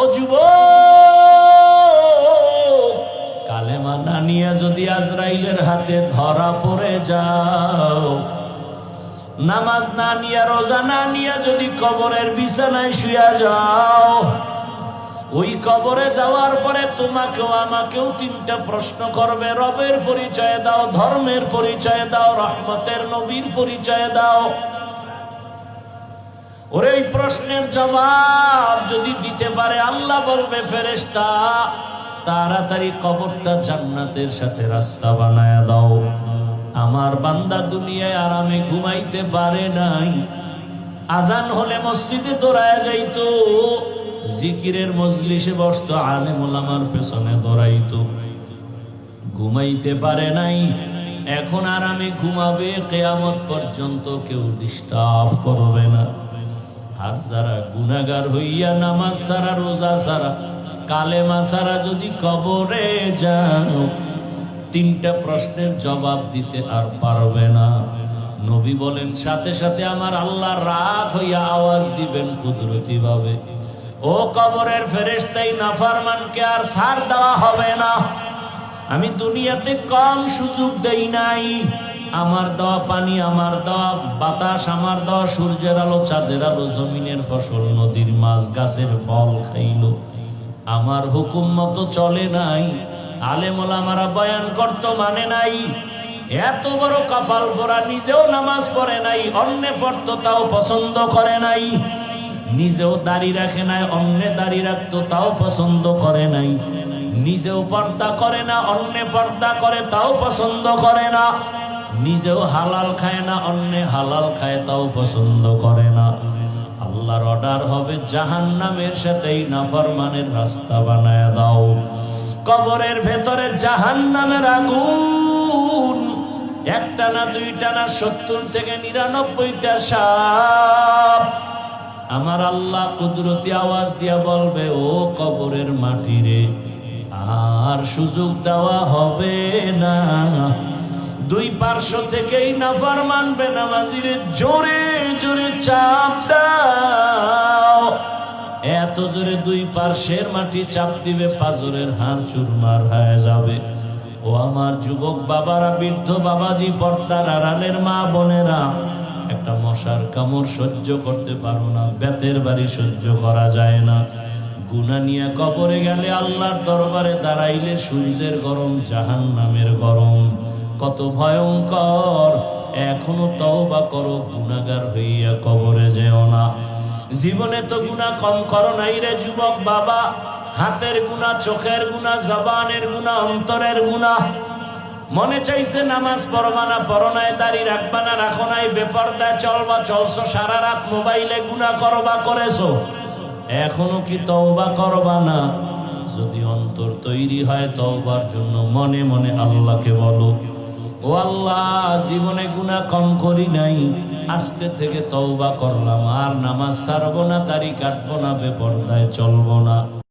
ও যুব কালেমা না নিয়ে যদি আজরাইলের হাতে ধরা পড়ে যাও, নামাজ না নিয়ে, রোজা না নিয়ে যদি কবরের বিছানায় শুয়া যাও, ওই কবরে যাওয়ার পরে তোমাকেও আমাকেও তিনটা প্রশ্ন করবে, রবের পরিচয় দাও, ধর্মের পরিচয় দাও, রহমতের নবীর পরিচয় দাও। ওরে এই প্রশ্নের জবাব যদি দিতে পারে, আল্লাহ বলবে, ফেরেশতা, তাড়াতাড়ি কবরটা জান্নাতের সাথে রাস্তা বানায় দাও। আমার বান্দা দুনিয়ায় আরামে ঘুমাইতে পারে নাই। আজান হলে মসজিদে দৌড়ায় যাইত, জিকিরের মজলিসে বসতো, আলেম ওলামার পেছনে দৌড়াইতো। ঘুমাইতে পারে নাই, এখন আরামে ঘুমাবে, কেয়ামত পর্যন্ত কেউ ডিস্টার্ব করবে না। আর যারা গুনাগার হইয়া নামাজ সারা, রোজা সারা, কালেমা সারা যদি কবরে যাও, তিনটা প্রশ্নের জবাব দিতে আর পারবে না। নবী বলেন, সাথে সাথে আমার আল্লাহ রাগ হইয়া আওয়াজ দিবেন কুদরতি ভাবে ও কবরের ফেরেশতাই, নাফারমানকে আর ছাড় দেওয়া হবে না। আমি দুনিয়াতে কম সুযোগ দেই নাই। আমার দেওয়া পানি, আমার দেওয়া বাতাস, আমার দেওয়া সূর্যের আলো, চাঁদের আলো, জমিনের ফসল, নদীর মাছ, গাছের ফল খাইলো। আমার হুকুম মতো চলে নাই। আলেমল আমারা বয়ান করত মানে নাই। এত বড় কপাল ভরা নিজেও নামাজ পড়ে নাই, অন্যে পড়তো, তাও পছন্দ করে নাই। নিজেও দাড়ি রাখে নাই, অন্যে দাড়ি রাখতো, তাও পছন্দ করে নাই। নিজেও পর্দা করে না, অন্যে পর্দা করে, তাও পছন্দ করে না। নিজেও হালাল খায় না, অন্যে হালাল খায়, তাও পছন্দ করে না। আল্লাহর অর্ডার হবে জাহান নামের সাথেই নাফরমানের রাস্তা বানায় দাও। কবরের ভেতরে জাহান নামের আগুন, একটা না দুইটা না সত্তর থেকে নিরানব্বইটা সাপ। আমার আল্লাহ কুদরতি আওয়াজ দিয়া বলবে, ও কবরের মাটিরে, আর সুযোগ দেওয়া হবে না। দুই পার্শ্ব থেকেই নাফার মানবে নামাজিরে জোরে জোরে চাপ দাও। এত জোরে দুই পার্শ্বের মাটি চাপ দিবে পাজরের হাড় চুরমার হয়ে যাবে। ও আমার যুবক বাবারা, বৃদ্ধ বাবাজি, পর্দার আড়ালের মা বোনেরা, একটা মশার কামড় সহ্য করতে পারো না, বেতের বাড়ি সহ্য করা যায় না। গুনা নিয়ে কবরে গেলে আল্লাহর দরবারে দাঁড়াইলে সূর্যের গরম জাহান নামের গরম। কত ভয়ঙ্কর। এখনও তওবা করো গুনাগার হইয়া কবরে যেও না। জীবনে তো গুনাহ কম করো নাই রে যুবক বাবা। হাতের গুনাহ, চোখের গুনাহ, জবানের গুনাহ, অন্তরের গুনাহ। মনে চাইছে নামাজ পড়বা না দাড়ি রাখবা না, রাখো নাই, বেপরদায় চলবা, চলছো, সারা রাত মোবাইলে গুনাহ করবা করেছ। এখনও কি তওবা করবা না? যদি অন্তর তৈরি হয় তওবার জন্য মনে মনে আল্লাহকে বলো। ও আল্লাহ, জীবনে গুনা কম করি নাই। আজকে থেকে তওবা করলাম, আর নামাজ ছাড়বো না, দাড়ি কাটবো না, বেপরদায় চলবো না।